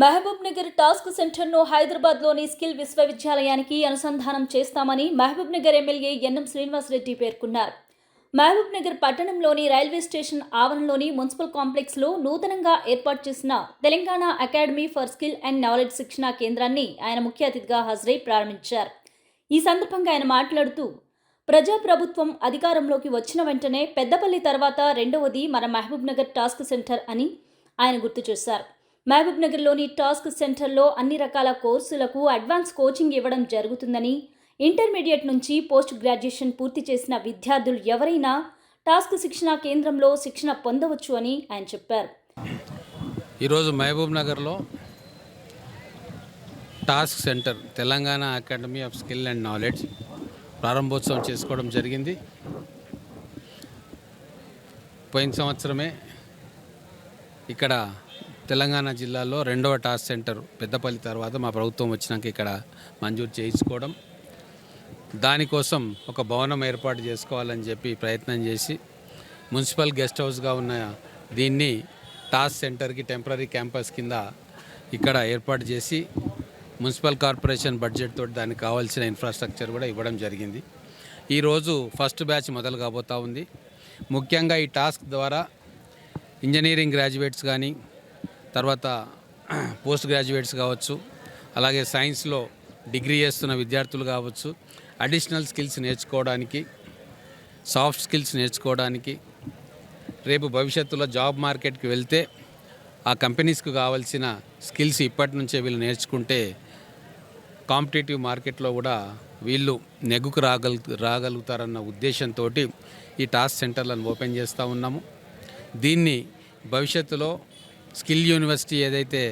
Mahabub Nagar task సెంటర్ను హైదరాబాద్లోని skill విశ్వవిద్యాలయానికి అనుసంధానం చేస్తామని Mahabubnagar MLA N M Srinivasa Reddy పేర్కొన్నారు. మహబూబ్ నగర్ పట్టణంలోని రైల్వే స్టేషన్ ఆవరణలోని మున్సిపల్ కాంప్లెక్స్లో నూతనంగా ఏర్పాటు చేసిన Telangana academy for skill and knowledge శిక్షణా కేంద్రాన్ని ఆయన ముఖ్య అతిథిగా హాజరై ప్రారంభించారు. ఈ సందర్భంగా ఆయన మాట్లాడుతూ ప్రజాప్రభుత్వం అధికారంలోకి వచ్చిన వెంటనే పెద్దపల్లి తర్వాత రెండవది మన మహబూబ్ నగర్ టాస్క్ సెంటర్ అని ఆయన గుర్తు చేశారు. మహబూబ్ నగర్లోని టాస్క్ సెంటర్లో అన్ని రకాల కోర్సులకు అడ్వాన్స్ కోచింగ్ ఇవ్వడం జరుగుతుందని ఇంటర్మీడియట్ నుంచి పోస్ట్ గ్రాడ్యుయేషన్ పూర్తి చేసిన విద్యార్థులు ఎవరైనా టాస్క్ శిక్షణా కేంద్రంలో శిక్షణ పొందవచ్చు అని ఆయన చెప్పారు. ఈరోజు మహబూబ్ నగర్లో TASK center Telangana academy of skill and knowledge ప్రారంభోత్సవం చేసుకోవడం జరిగింది. పోయిన సంవత్సరమే ఇక్కడ తెలంగాణ జిల్లాలో రెండవ టాస్క్ సెంటర్ పెద్దపల్లి తర్వాత మా ప్రభుత్వం వచ్చినాక ఇక్కడ మంజూరు చేయించుకోవడం. దానికోసం ఒక భవనం ఏర్పాటు చేసుకోవాలని చెప్పి ప్రయత్నం చేసి మున్సిపల్ గెస్ట్ హౌస్గా ఉన్న దీన్ని టాస్ సెంటర్కి టెంపరీ క్యాంపస్ కింద ఇక్కడ ఏర్పాటు చేసి మున్సిపల్ కార్పొరేషన్ బడ్జెట్ తోటి దానికి కావాల్సిన ఇన్ఫ్రాస్ట్రక్చర్ కూడా ఇవ్వడం జరిగింది. ఈరోజు ఫస్ట్ బ్యాచ్ మొదలు కాబోతా ఉంది. ముఖ్యంగా ఈ టాస్క్ ద్వారా ఇంజనీరింగ్ గ్రాడ్యుయేట్స్ కానీ తర్వాత పోస్ట్ గ్రాడ్యుయేట్స్ కావచ్చు అలాగే సైన్స్లో డిగ్రీ చేస్తున్న విద్యార్థులు కావచ్చు అడిషనల్ స్కిల్స్ నేర్చుకోవడానికి సాఫ్ట్ స్కిల్స్ నేర్చుకోవడానికి రేపు భవిష్యత్తులో జాబ్ మార్కెట్కి వెళ్తే ఆ కంపెనీస్కు కావాల్సిన స్కిల్స్ ఇప్పటి నుంచే వీళ్ళు నేర్చుకుంటే కాంపిటేటివ్ మార్కెట్లో కూడా వీళ్ళు నెగ్గుకు రాగలు రాగలుగుతారన్న ఉద్దేశంతో ఈ టాస్క్ సెంటర్లను ఓపెన్ చేస్తూ ఉన్నాము. దీన్ని భవిష్యత్తులో స్కిల్ యూనివర్సిటీ ఏదైతే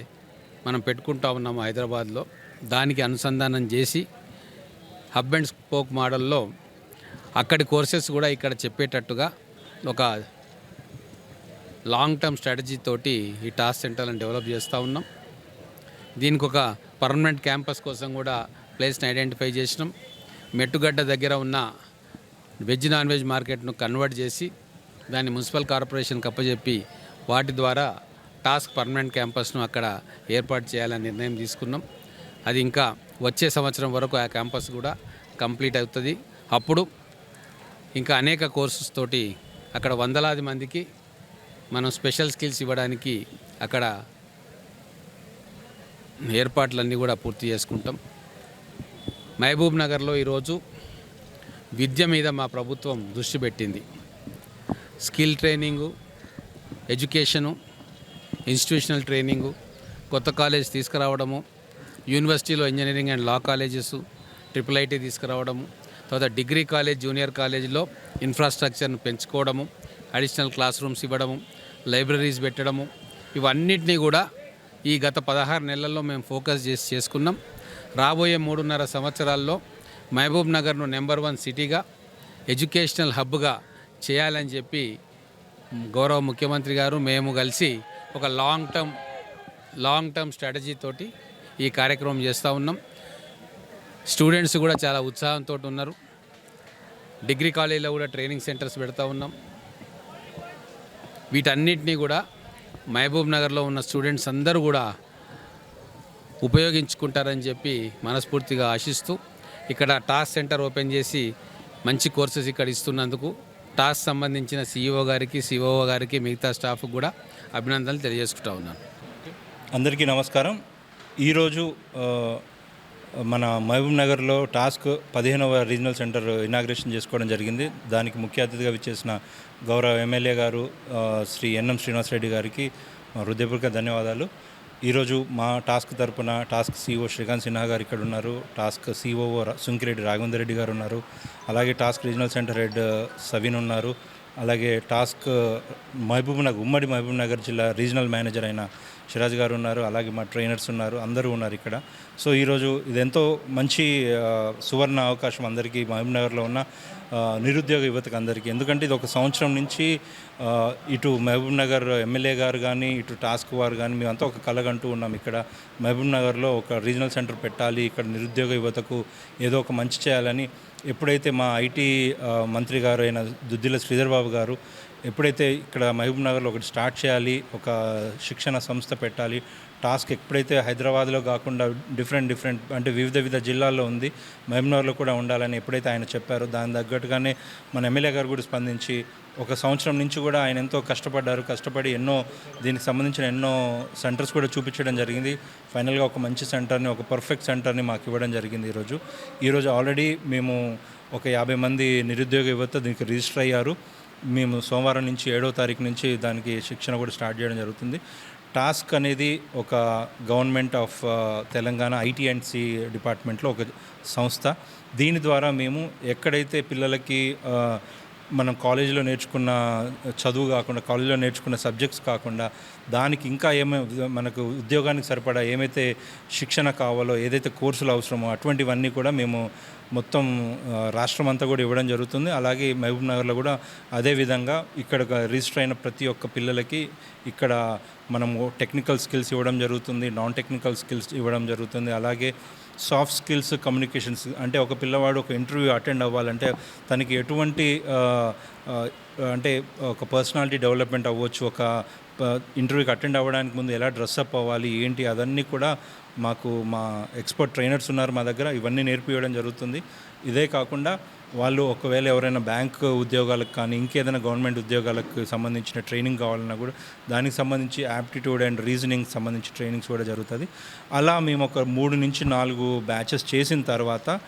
మనం పెట్టుకుంటా ఉన్నామో హైదరాబాద్లో దానికి అనుసంధానం చేసి హబ్ అండ్ స్పోక్ మోడల్లో అక్కడి కోర్సెస్ కూడా ఇక్కడ చెప్పేటట్టుగా ఒక లాంగ్ టర్మ్ స్ట్రాటజీ తోటి ఈ టాస్క్ సెంటర్లను డెవలప్ చేస్తూ ఉన్నాం. దీనికి ఒక పర్మనెంట్ క్యాంపస్ కోసం కూడా ప్లేస్ని ఐడెంటిఫై చేసినాం. మెట్టుగడ్డ దగ్గర ఉన్న వెజ్ నాన్ వెజ్ మార్కెట్ను కన్వర్ట్ చేసి దాన్ని మున్సిపల్ కార్పొరేషన్కి అప్పచెప్పి వాటి ద్వారా టాస్క్ పర్మనెంట్ క్యాంపస్ను అక్కడ ఏర్పాటు చేయాలని నిర్ణయం తీసుకున్నాం. అది ఇంకా వచ్చే సంవత్సరం వరకు ఆ క్యాంపస్ కూడా కంప్లీట్ అవుతుంది. అప్పుడు ఇంకా అనేక కోర్సెస్ తోటి అక్కడ వందలాది మందికి మనం స్పెషల్ స్కిల్స్ ఇవ్వడానికి అక్కడ ఏర్పాట్లన్నీ కూడా పూర్తి చేసుకుంటాం. మహబూబ్ నగర్లో ఈరోజు విద్య మీద మా ప్రభుత్వం దృష్టి పెట్టింది. Skill training education institutional training కొత్త కాలేజ్ తీసుకురావడము యూనివర్సిటీలో engineering and law colleges triple IT తీసుకురావడము తర్వాత డిగ్రీ కాలేజ్ జూనియర్ కాలేజీలో ఇన్ఫ్రాస్ట్రక్చర్ను పెంచుకోవడము అడిషనల్ క్లాస్ రూమ్స్ ఇవ్వడము లైబ్రరీస్ పెట్టడము ఇవన్నిటినీ కూడా ఈ గత పదహారు నెలల్లో మేము ఫోకస్ చేసి చేసుకున్నాం. రాబోయే మూడున్నర సంవత్సరాల్లో మహబూబ్ నగర్ను నెంబర్ వన్ సిటీగా ఎడ్యుకేషనల్ హబ్గా చేయాలని చెప్పి గౌరవ ముఖ్యమంత్రి గారు మేము కలిసి ఒక long term long term strategy తోటి ఈ కార్యక్రమం చేస్తూ ఉన్నాం. స్టూడెంట్స్ కూడా చాలా ఉత్సాహంతో ఉన్నారు. డిగ్రీ కాలేజీలో కూడా ట్రైనింగ్ సెంటర్స్ పెడతా ఉన్నాం. వీటన్నిటినీ కూడా మహబూబ్ నగర్లో ఉన్న స్టూడెంట్స్ అందరూ కూడా ఉపయోగించుకుంటారని చెప్పి మనస్ఫూర్తిగా ఆశిస్తూ ఇక్కడ టాస్క్ సెంటర్ ఓపెన్ చేసి మంచి కోర్సెస్ ఇక్కడ ఇస్తున్నందుకు టాస్క్ సంబంధించిన సీఈఓ గారికి సిఓఓ గారికి మిగతా స్టాఫ్ కూడా అభినందనలు తెలియజేసుకుంటా ఉన్నాను. అందరికీ నమస్కారం. ఈరోజు మన మహబూబ్ నగర్లో టాస్క్ పదిహేనవ రీజనల్ సెంటర్ ఇనాగ్రేషన్ చేసుకోవడం జరిగింది. దానికి ముఖ్య అతిథిగా విచ్చేసిన గౌరవ ఎమ్మెల్యే గారు శ్రీ ఎన్ఎం శ్రీనివాసరెడ్డి గారికి హృదయపూర్వక ధన్యవాదాలు. ఈరోజు మా టాస్క్ తరపున టాస్క్ సిఓ శ్రీకాంత్ సిన్హా గారు ఇక్కడ ఉన్నారు. టాస్క్ సిఓఓ సుంకిరెడ్డి రాఘవేందర్ రెడ్డి గారు ఉన్నారు. అలాగే TASK regional center head Savin ఉన్నారు. అలాగే టాస్క్ మహబూబ్ నగర్ ఉమ్మడి మహబూబ్ నగర్ జిల్లా రీజనల్ మేనేజర్ అయిన సిరాజ్ గారు ఉన్నారు అలాగే మా ట్రైనర్స్ ఉన్నారు అందరూ ఉన్నారు ఇక్కడ. సో ఈరోజు ఇదెంతో మంచి సువర్ణ అవకాశం అందరికీ మహబూబ్నగర్లో ఉన్న నిరుద్యోగ యువతకు అందరికీ. ఎందుకంటే ఇది ఒక సంవత్సరం నుంచి ఇటు మహబూబ్నగర్ ఎమ్మెల్యే గారు కానీ ఇటు టాస్క్ వారు కానీ మేమంతా ఒక కలగంటూ ఉన్నాం ఇక్కడ. మహబూబ్నగర్లో ఒక రీజనల్ సెంటర్ పెట్టాలి ఇక్కడ నిరుద్యోగ యువతకు ఏదో ఒక మంచి చేయాలని ఎప్పుడైతే మా ఐటీ మంత్రి గారు అయిన దుద్దిల శ్రీధర్ బాబు గారు ఎప్పుడైతే ఇక్కడ మహబూబ్ నగర్లో ఒకటి స్టార్ట్ చేయాలి ఒక శిక్షణ సంస్థ పెట్టాలి టాస్క్ ఎప్పుడైతే హైదరాబాద్లో కాకుండా డిఫరెంట్ డిఫరెంట్ అంటే వివిధ వివిధ జిల్లాల్లో ఉంది మహబూబ్నగర్లో కూడా ఉండాలని ఎప్పుడైతే ఆయన చెప్పారో దాని తగ్గట్టుగానే మన ఎమ్మెల్యే గారు కూడా స్పందించి ఒక సంవత్సరం నుంచి కూడా ఆయన ఎంతో కష్టపడ్డారు కష్టపడి ఎన్నో దీనికి సంబంధించిన ఎన్నో సెంటర్స్ కూడా చూపించడం జరిగింది. ఫైనల్గా ఒక మంచి సెంటర్ని ఒక పర్ఫెక్ట్ సెంటర్ని మాకు ఇవ్వడం జరిగింది ఈరోజు. ఈరోజు ఆల్రెడీ మేము ఒక యాభై మంది నిరుద్యోగ యువత దీనికి రిజిస్టర్ అయ్యారు. మేము సోమవారం నుంచి ఏడో తారీఖు నుంచి దానికి శిక్షణ కూడా స్టార్ట్ చేయడం జరుగుతుంది. టాస్క్ అనేది ఒక government of Telangana IT and C డిపార్ట్మెంట్లో ఒక సంస్థ. దీని ద్వారా మేము ఎక్కడైతే పిల్లలకి మనం కాలేజీలో నేర్చుకున్న చదువు కాకుండా కాలేజీలో నేర్చుకున్న సబ్జెక్ట్స్ కాకుండా దానికి ఇంకా ఏమే మనకు ఉద్యోగానికి సరిపడా ఏమైతే శిక్షణ కావాలో ఏదైతే కోర్సులు అవసరమో అటువంటివన్నీ కూడా మేము మొత్తం రాష్ట్రం అంతా కూడా ఇవ్వడం జరుగుతుంది. అలాగే మహబూబ్ నగర్లో కూడా అదే విధంగా ఇక్కడ రిజిస్టర్ అయిన ప్రతి ఒక్క పిల్లలకి ఇక్కడ మనము టెక్నికల్ స్కిల్స్ ఇవ్వడం జరుగుతుంది నాన్ టెక్నికల్ స్కిల్స్ ఇవ్వడం జరుగుతుంది. అలాగే సాఫ్ట్ స్కిల్స్ కమ్యూనికేషన్స్ అంటే ఒక పిల్లవాడు ఒక ఇంటర్వ్యూ అటెండ్ అవ్వాలంటే తనకి ఎటువంటి అంటే ఒక పర్సనాలిటీ డెవలప్మెంట్ అవ్వచ్చు ఒక ఇంటర్వ్యూకి అటెండ్ అవ్వడానికి ముందు ఎలా డ్రెస్అప్ అవ్వాలి ఏంటి అదన్నీ కూడా మాకు మా ఎక్స్పర్ట్ ట్రైనర్స్ ఉన్నారు మా దగ్గర ఇవన్నీ నేర్పివ్వడం జరుగుతుంది. ఇదే కాకుండా వాళ్ళు ఒకవేళ ఎవరైనా బ్యాంక్ ఉద్యోగాలకు కానీ ఇంకేదైనా గవర్నమెంట్ ఉద్యోగాలకు సంబంధించిన ట్రైనింగ్ కావాలన్నా కూడా దానికి సంబంధించి యాప్టిట్యూడ్ అండ్ రీజనింగ్ సంబంధించి ట్రైనింగ్స్ కూడా జరుగుతుంది. అలా మేము ఒక మూడు నుంచి నాలుగు బ్యాచెస్ చేసిన తర్వాత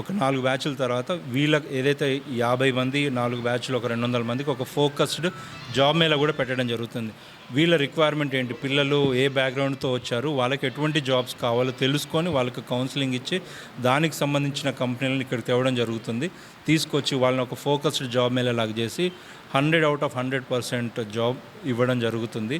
ఒక నాలుగు బ్యాచ్ల తర్వాత వీళ్ళకి ఏదైతే యాభై మంది నాలుగు బ్యాచ్లు ఒక రెండు వందల మందికి ఒక ఫోకస్డ్ జాబ్ మేళ కూడా పెట్టడం జరుగుతుంది. వీళ్ళ రిక్వైర్మెంట్ ఏంటి? పిల్లలు ఏ బ్యాక్గ్రౌండ్తో వచ్చారు? వాళ్ళకి ఎటువంటి జాబ్స్ కావాలో తెలుసుకొని వాళ్ళకి కౌన్సిలింగ్ ఇచ్చి దానికి సంబంధించిన కంపెనీలను ఇక్కడ తేవడం జరుగుతుంది. తీసుకొచ్చి వాళ్ళని ఒక ఫోకస్డ్ జాబ్ మేళ లాగ్ చేసి hundred out of hundred percent job ఇవ్వడం జరుగుతుంది.